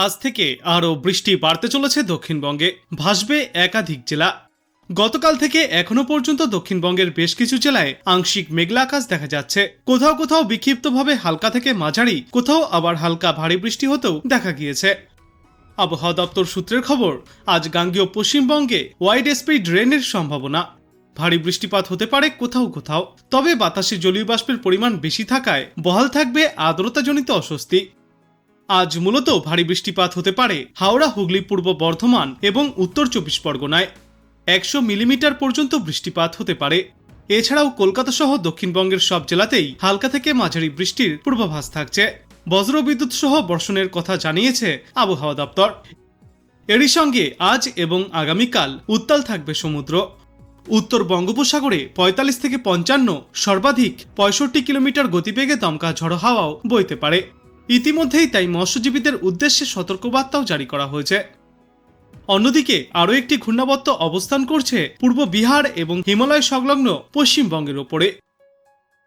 আজ থেকে আরও বৃষ্টি বাড়তে চলেছে দক্ষিণবঙ্গে। ভাসবে একাধিক জেলা। গতকাল থেকে এখনও পর্যন্ত দক্ষিণবঙ্গের বেশ কিছু জেলায় আংশিক মেঘলা আকাশ দেখা যাচ্ছে। কোথাও কোথাও বিক্ষিপ্তভাবে হালকা থেকে মাঝারি, কোথাও আবার হালকা ভারী বৃষ্টি হতেও দেখা গিয়েছে। আবহাওয়া দপ্তর সূত্রের খবর, আজ গাঙ্গীয় পশ্চিমবঙ্গে ওয়াইড স্পিড রেনের সম্ভাবনা। ভারী বৃষ্টিপাত হতে পারে কোথাও কোথাও। তবে বাতাসে জলীয় বাষ্পের পরিমাণ বেশি থাকায় বহাল থাকবে আর্দ্রতাজনিত অস্বস্তি। আজ মূলত ভারী বৃষ্টিপাত হতে পারে হাওড়া, হুগলি, পূর্ব বর্ধমান এবং উত্তর চব্বিশ পরগনায়। একশো মিলিমিটার পর্যন্ত বৃষ্টিপাত হতে পারে। এছাড়াও কলকাতা সহ দক্ষিণবঙ্গের সব জেলাতেই হালকা থেকে মাঝারি বৃষ্টির পূর্বাভাস থাকছে। বজ্রবিদ্যুৎ সহ বর্ষণের কথা জানিয়েছে আবহাওয়া দপ্তর। এরই সঙ্গে আজ এবং আগামীকাল উত্তাল থাকবে সমুদ্র। উত্তর বঙ্গোপসাগরে পঁয়তাল্লিশ থেকে পঞ্চান্ন, সর্বাধিক পঁয়ষট্টি কিলোমিটার গতিবেগে দমকা ঝড়ো হাওয়াও বইতে পারে। ইতিমধ্যেই তাই মৎস্যজীবীদের উদ্দেশ্যে সতর্কবার্তাও জারি করা হয়েছে। অন্যদিকে আরও একটি ঘূর্ণাবর্ত অবস্থান করছে পূর্ব বিহার এবং হিমালয় সংলগ্ন পশ্চিমবঙ্গের ওপরে।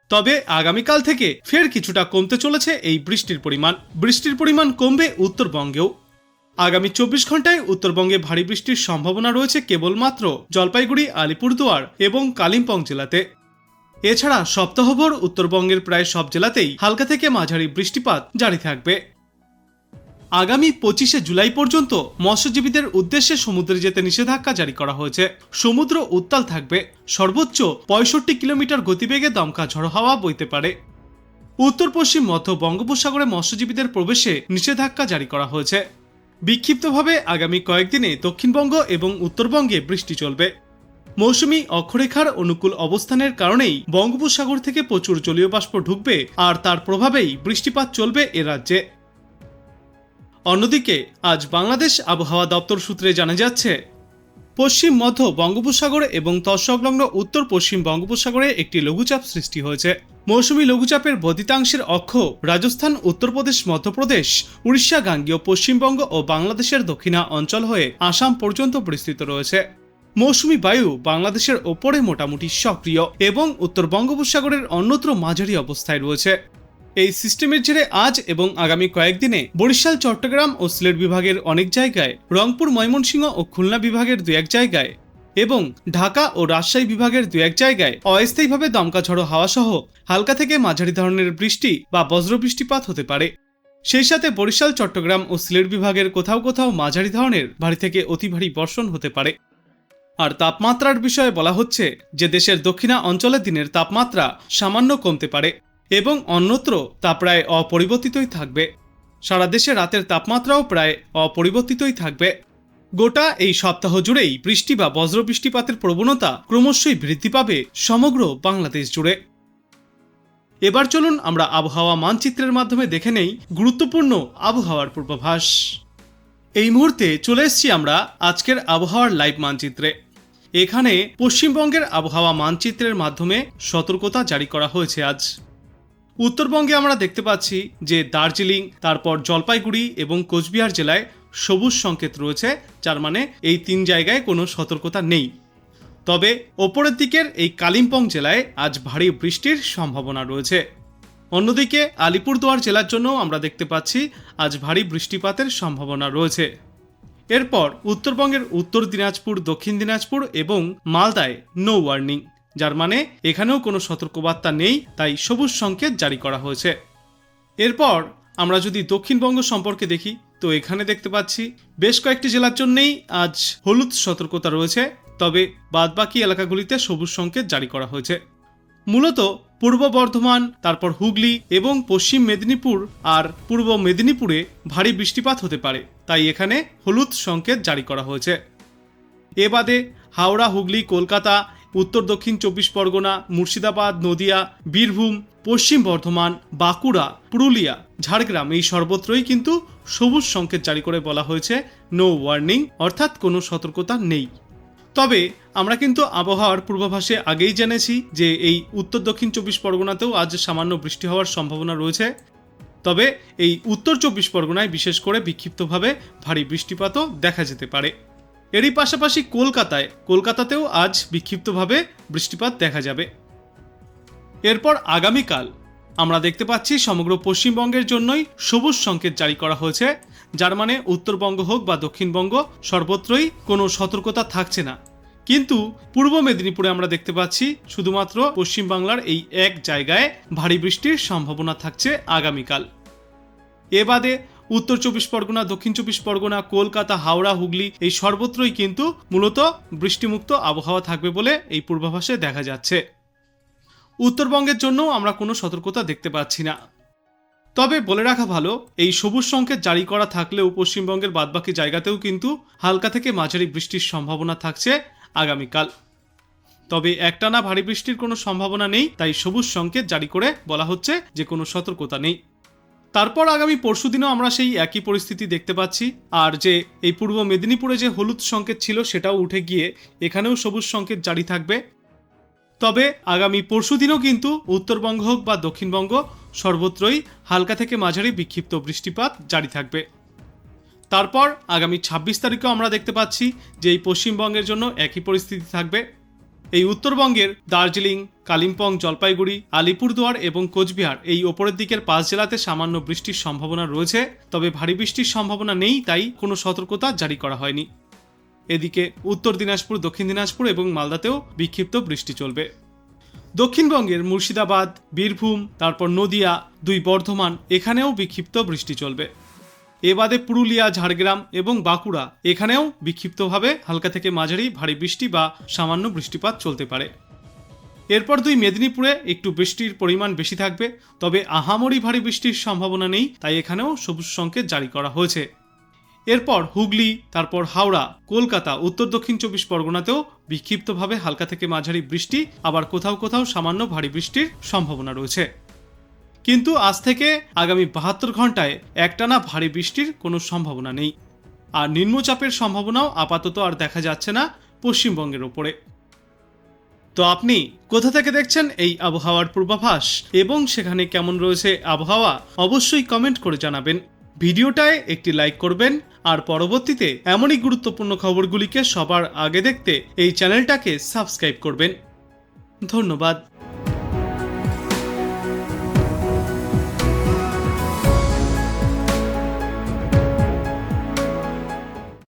তবে আগামীকাল থেকে ফের কিছুটা কমতে চলেছে এই বৃষ্টির পরিমাণ। বৃষ্টির পরিমাণ কমবে উত্তরবঙ্গেও। আগামী চব্বিশ ঘন্টায় উত্তরবঙ্গে ভারী বৃষ্টির সম্ভাবনা রয়েছে কেবলমাত্র জলপাইগুড়ি, আলিপুরদুয়ার এবং কালিম্পং জেলাতে। এছাড়া সপ্তাহভর উত্তরবঙ্গের প্রায় সব জেলাতেই হালকা থেকে মাঝারি বৃষ্টিপাত জারি থাকবে। আগামী পঁচিশে জুলাই পর্যন্ত মৎস্যজীবীদের উদ্দেশ্যে সমুদ্রে যেতে নিষেধাজ্ঞা জারি করা হয়েছে। সমুদ্র উত্তাল থাকবে। সর্বোচ্চ পঁয়ষট্টি কিলোমিটার গতিবেগে দমকা ঝড়ো হাওয়া বইতে পারে। উত্তর পশ্চিম মধ্য বঙ্গোপসাগরে মৎস্যজীবীদের প্রবেশে নিষেধাজ্ঞা জারি করা হয়েছে। বিক্ষিপ্তভাবে আগামী কয়েকদিনে দক্ষিণবঙ্গ এবং উত্তরবঙ্গে বৃষ্টি চলবে। মৌসুমি অক্ষরেখার অনুকূল অবস্থানের কারণেই বঙ্গোপসাগর থেকে প্রচুর জলীয় বাষ্প ঢুকবে আর তার প্রভাবেই বৃষ্টিপাত চলবে এ রাজ্যে। অন্যদিকে, আজ বাংলাদেশ আবহাওয়া দপ্তর সূত্রে জানা যাচ্ছে, পশ্চিম, মধ্য বঙ্গোপসাগর এবং তৎসংলগ্ন উত্তর পশ্চিম বঙ্গোপসাগরে একটি লঘুচাপ সৃষ্টি হয়েছে। মৌসুমী লঘুচাপের বদিতাংশের অক্ষ রাজস্থান, উত্তরপ্রদেশ, মধ্যপ্রদেশ, উড়িষ্যা, গাঙ্গীয় পশ্চিমবঙ্গ ও বাংলাদেশের দক্ষিণা অঞ্চল হয়ে আসাম পর্যন্ত বিস্তৃত রয়েছে। মৌসুমী বায়ু বাংলাদেশের ওপরে মোটামুটি সক্রিয় এবং উত্তর বঙ্গোপসাগরের অন্যত্র মাঝারি অবস্থায় রয়েছে। এই সিস্টেমের জেরে আজ এবং আগামী কয়েকদিনে বরিশাল, চট্টগ্রাম ও সিলেট বিভাগের অনেক জায়গায়, রংপুর, ময়মনসিংহ ও খুলনা বিভাগের দু এক জায়গায় এবং ঢাকা ও রাজশাহী বিভাগের দু এক জায়গায় অস্থায়ীভাবে দমকা ঝড়ো হাওয়া সহ হালকা থেকে মাঝারি ধরনের বৃষ্টি বা বজ্র বৃষ্টিপাত হতে পারে। সেই সাথে বরিশাল, চট্টগ্রাম ও সিলেট বিভাগের কোথাও কোথাও মাঝারি ধরনের ভারী থেকে অতি ভারী বর্ষণ হতে পারে। আর তাপমাত্রার বিষয়ে বলা হচ্ছে যে দেশের দক্ষিণা অঞ্চলে দিনের তাপমাত্রা সামান্য কমতে পারে এবং অন্যত্র তা প্রায় অপরিবর্তিতই থাকবে। সারা দেশে রাতের তাপমাত্রাও প্রায় অপরিবর্তিতই থাকবে। গোটা এই সপ্তাহ জুড়েই বৃষ্টি বা বজ্র বৃষ্টিপাতের প্রবণতা ক্রমশই বৃদ্ধি পাবে সমগ্র বাংলাদেশ জুড়ে। এবার চলুন আমরা আবহাওয়া মানচিত্রের মাধ্যমে দেখে নেই গুরুত্বপূর্ণ আবহাওয়ার পূর্বাভাস। এই মুহূর্তে চলে এসেছি আমরা আজকের আবহাওয়ার লাইভ মানচিত্রে। এখানে পশ্চিমবঙ্গের আবহাওয়া মানচিত্রের মাধ্যমে সতর্কতা জারি করা হয়েছে আজ। উত্তরবঙ্গে আমরা দেখতে পাচ্ছি যে দার্জিলিং, তারপর জলপাইগুড়ি এবং কোচবিহার জেলায় সবুজ সংকেত রয়েছে, যার মানে এই তিন জায়গায় কোনো সতর্কতা নেই। তবে ওপরের দিকের এই কালিম্পং জেলায় আজ ভারী বৃষ্টির সম্ভাবনা রয়েছে। অন্যদিকে আলিপুরদুয়ার জেলার জন্য আমরা দেখতে পাচ্ছি আজ ভারী বৃষ্টিপাতের সম্ভাবনা রয়েছে। এরপর উত্তরবঙ্গের উত্তর দিনাজপুর, দক্ষিণ দিনাজপুর এবং মালদায় নো ওয়ার্নিং যার মানে এখানেও কোনো সতর্কবার্তা নেই, তাই সবুজ সংকেত জারি করা হয়েছে। এরপর আমরা যদি দক্ষিণবঙ্গ সম্পর্কে দেখি, তো এখানে দেখতে পাচ্ছি বেশ কয়েকটি জেলার জন্যেই আজ হলুদ সতর্কতা রয়েছে, তবে বাদবাকি এলাকাগুলিতে সবুজ সংকেত জারি করা হয়েছে। মূলত পূর্ব বর্ধমান, তারপর হুগলি এবং পশ্চিম মেদিনীপুর আর পূর্ব মেদিনীপুরে ভারী বৃষ্টিপাত হতে পারে। তাই এখানে হলুদ সংকেত জারি করা হয়েছে। এ বাদে হাওড়া, হুগলি, কলকাতা, উত্তর দক্ষিণ চব্বিশ পরগনা, মুর্শিদাবাদ, নদিয়া, বীরভূম, পশ্চিম বর্ধমান, বাঁকুড়া, পুরুলিয়া, ঝাড়গ্রাম এই সর্বত্রই কিন্তু সবুজ সংকেত জারি করে বলা হয়েছে। নো ওয়ার্নিং অর্থাৎ কোনো সতর্কতা নেই। তবে আমরা কিন্তু আবহাওয়ার পূর্বাভাসে আগেই জেনেছি যে এই উত্তর দক্ষিণ চব্বিশ পরগনাতেও আজ সামান্য বৃষ্টি হওয়ার সম্ভাবনা রয়েছে। তবে এই উত্তর চব্বিশ পরগনায় বিশেষ করে বিক্ষিপ্তভাবে ভারী বৃষ্টিপাতও দেখা যেতে পারে। এরই পাশাপাশি কলকাতায়, কলকাতাতেও আজ বিক্ষিপ্তভাবে বৃষ্টিপাত দেখা যাবে। এরপর আগামীকাল আমরা দেখতে পাচ্ছি সমগ্র পশ্চিমবঙ্গের জন্যই সবুজ সংকেত জারি করা হয়েছে। যার মানে উত্তরবঙ্গ হোক বা দক্ষিণবঙ্গ, সর্বত্রই কোনো সতর্কতা থাকছে না। কিন্তু পূর্ব মেদিনীপুরে আমরা দেখতে পাচ্ছি শুধুমাত্র পশ্চিমবাংলার এই এক জায়গায় ভারী বৃষ্টির সম্ভাবনা থাকছে আগামীকাল। এ বাদে উত্তর চব্বিশ পরগনা, দক্ষিণ চব্বিশ পরগনা, কলকাতা, হাওড়া, হুগলি এই সর্বত্রই কিন্তু মূলত বৃষ্টিমুক্ত আবহাওয়া থাকবে বলে এই পূর্বাভাসে দেখা যাচ্ছে। উত্তরবঙ্গের জন্য আমরা কোনো সতর্কতা দেখতে পাচ্ছি না। তবে বলে রাখা ভালো, এই সবুজ সংকেত জারি করা থাকলেও পশ্চিমবঙ্গের বাদবাকি জায়গাতেও কিন্তু হালকা থেকে মাঝারি বৃষ্টির সম্ভাবনা থাকছে আগামীকাল। তবে একটানা ভারী বৃষ্টির কোনো সম্ভাবনা নেই, তাই সবুজ সংকেত জারি করে বলা হচ্ছে যে কোনো সতর্কতা নেই। তারপর আগামী পরশুদিনও আমরা সেই একই পরিস্থিতি দেখতে পাচ্ছি। আর যে এই পূর্ব মেদিনীপুরে যে হলুদ সংকেত ছিল, সেটাও উঠে গিয়ে এখানেও সবুজ সংকেত জারি থাকবে। তবে আগামী পরশুদিনও কিন্তু উত্তরবঙ্গ হোক বা দক্ষিণবঙ্গ সর্বত্রই হালকা থেকে মাঝারি বিক্ষিপ্ত বৃষ্টিপাত জারি থাকবে। তারপর আগামী ছাব্বিশ তারিখেও আমরা দেখতে পাচ্ছি যে এই পশ্চিমবঙ্গের জন্য একই পরিস্থিতি থাকবে। এই উত্তরবঙ্গের দার্জিলিং, কালিম্পং, জলপাইগুড়ি, আলিপুরদুয়ার এবং কোচবিহার এই ওপরের দিকের পাঁচ জেলাতে সামান্য বৃষ্টির সম্ভাবনা রয়েছে, তবে ভারী বৃষ্টির সম্ভাবনা নেই, তাই কোনো সতর্কতা জারি করা হয়নি। এদিকে উত্তর দিনাজপুর, দক্ষিণ দিনাজপুর এবং মালদাতেও বিক্ষিপ্ত বৃষ্টি চলবে। দক্ষিণবঙ্গের মুর্শিদাবাদ, বীরভূম, তারপর নদিয়া, দুই বর্ধমান, এখানেও বিক্ষিপ্ত বৃষ্টি চলবে। এ বাদে পুরুলিয়া, ঝাড়গ্রাম এবং বাঁকুড়া, এখানেও বিক্ষিপ্তভাবে হালকা থেকে মাঝারি ভারী বৃষ্টি বা সামান্য বৃষ্টিপাত চলতে পারে। এরপর দুই মেদিনীপুরে একটু বৃষ্টির পরিমাণ বেশি থাকবে, তবে আহামরি ভারী বৃষ্টির সম্ভাবনা নেই, তাই এখানেও সবুজ সংকেত জারি করা হয়েছে। এরপর হুগলি, তারপর হাওড়া, কলকাতা, উত্তর দক্ষিণ চব্বিশ পরগনাতেও বিক্ষিপ্তভাবে হালকা থেকে মাঝারি বৃষ্টি, আবার কোথাও কোথাও সামান্য ভারী বৃষ্টির সম্ভাবনা রয়েছে। কিন্তু আজ থেকে আগামী বাহাত্তর ঘন্টায় একটানা ভারী বৃষ্টির কোনো সম্ভাবনা নেই। আর নিম্নচাপের সম্ভাবনাও আপাতত আর দেখা যাচ্ছে না পশ্চিমবঙ্গের ওপরে। তো আপনি কোথা থেকে দেখছেন এই আবহাওয়ার পূর্বাভাস এবং সেখানে কেমন রয়েছে আবহাওয়া, অবশ্যই কমেন্ট করে জানাবেন। ভিডিওটায় একটি লাইক করবেন, আর পরবর্তীতে এমনই গুরুত্বপূর্ণ খবরগুলিকে সবার আগে দেখতে এই চ্যানেলটাকে সাবস্ক্রাইব করবেন। ধন্যবাদ।